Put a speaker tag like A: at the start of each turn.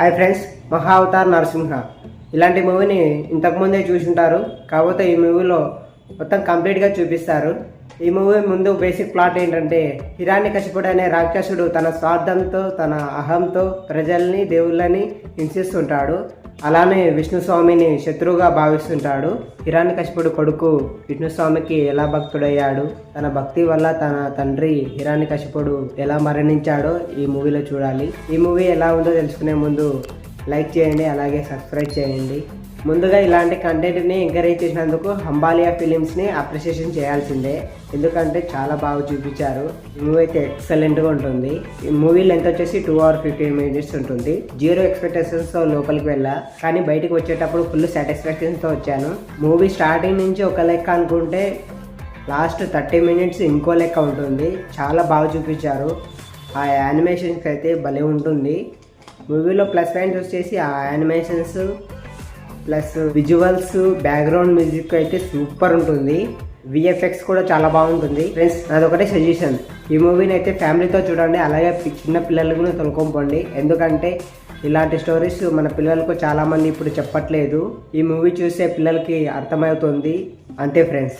A: Hi friends Maha Avatar Narasimha. ఇలాంటి మూవీని ఇంతకుముందే చూసుంటారు. కాకపోతే ఈ మూవీలో మొత్తం కంప్లీట్గా చూపిస్తారు. ఈ మూవీ ముందు బేసిక్ ప్లాట్ ఏంటంటే హిరాణి కశిపుడు అనే రాక్షసుడు తన స్వార్థంతో తన అహంతో ప్రజల్ని దేవుళ్ళని హింసిస్తుంటాడు. అలానే విష్ణుస్వామిని శత్రువుగా భావిస్తుంటాడు. హిరాణి కశిపుడు కొడుకు విష్ణుస్వామికి ఎలా భక్తుడయ్యాడు? తన భక్తి వల్ల తన తండ్రి హిరాణి ఎలా మరణించాడో ఈ మూవీలో చూడాలి. ఈ మూవీ ఎలా ఉందో తెలుసుకునే ముందు లైక్ చేయండి అలాగే సబ్స్క్రైబ్ చేయండి. ముందుగా ఇలాంటి కంటెంట్ని ఎంకరేజ్ చేసినందుకు హంబాలియా ఫిలిమ్స్ని అప్రిషియేషన్ చేయాల్సిందే. ఎందుకంటే చాలా బాగా చూపించారు. మూవీ అయితే ఎక్సలెంట్గా ఉంటుంది. ఈ మూవీ లెంత్ వచ్చేసి టూ అవర్ ఫిఫ్టీన్ మినిట్స్ ఉంటుంది. జీరో ఎక్స్పెక్టేషన్స్తో లోపలికి వెళ్ళా. కానీ బయటకు వచ్చేటప్పుడు ఫుల్ సాటిస్ఫాక్షన్తో వచ్చాను. మూవీ స్టార్టింగ్ నుంచి ఒక లెక్క అనుకుంటే లాస్ట్ థర్టీ మినిట్స్ ఇంకో లెక్క ఉంటుంది. చాలా బాగా చూపించారు. ఆ యానిమేషన్స్ అయితే భలే ఉంటుంది. మూవీలో ప్లస్ పాయింట్స్ వచ్చేసి ఆ animations plus visuals background music అయితే సూపర్ ఉంటుంది. విఎఫ్ఎక్స్ కూడా చాలా బాగుంటుంది. ఫ్రెండ్స్ నాదొకటే సజెషన్ ఈ మూవీని అయితే ఫ్యామిలీతో చూడండి అలాగే చిన్న పిల్లలకు కూడా తొలుకొంపోండి ఎందుకంటే ఇలాంటి స్టోరీస్ మన పిల్లలకు చాలామంది ఇప్పుడు చెప్పట్లేదు. ఈ మూవీ చూసే పిల్లలకి అర్థమవుతుంది. అంతే ఫ్రెండ్స్